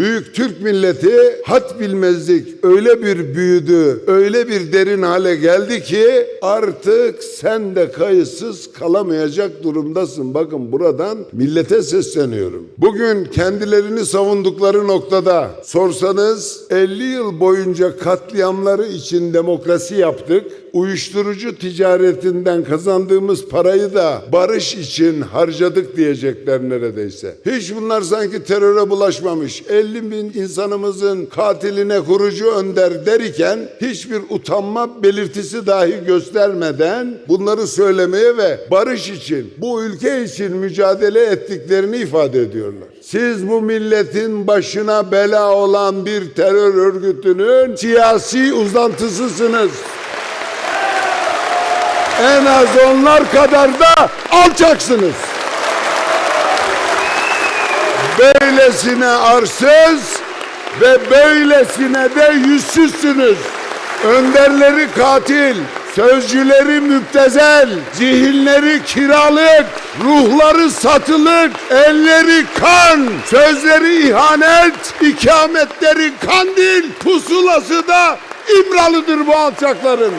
Büyük Türk milleti hat bilmezlik öyle bir büyüdü, öyle bir derin hale geldi ki artık sen de kayıtsız kalamayacak durumdasın. Bakın buradan millete sesleniyorum. Bugün kendilerini savundukları noktada sorsanız 50 yıl boyunca katliamları için demokrasi yaptık. Uyuşturucu ticaretinden kazandığımız parayı da barış için harcadık diyecekler neredeyse. Hiç bunlar sanki teröre bulaşmamış. 50 bin insanımızın katiline kurucu önder derken hiçbir utanma belirtisi dahi göstermeden bunları söylemeye ve barış için, bu ülke için mücadele ettiklerini ifade ediyorlar. Siz bu milletin başına bela olan bir terör örgütünün siyasi uzantısısınız. En az onlar kadar da alçaksınız. Böylesine arsız ve böylesine de yüzsüzsünüz. Önderleri katil, sözcüleri müptezel, zihinleri kiralık, ruhları satılık, elleri kan, sözleri ihanet, ikametleri kandil, pusulası da İmralıdır bu alçakların.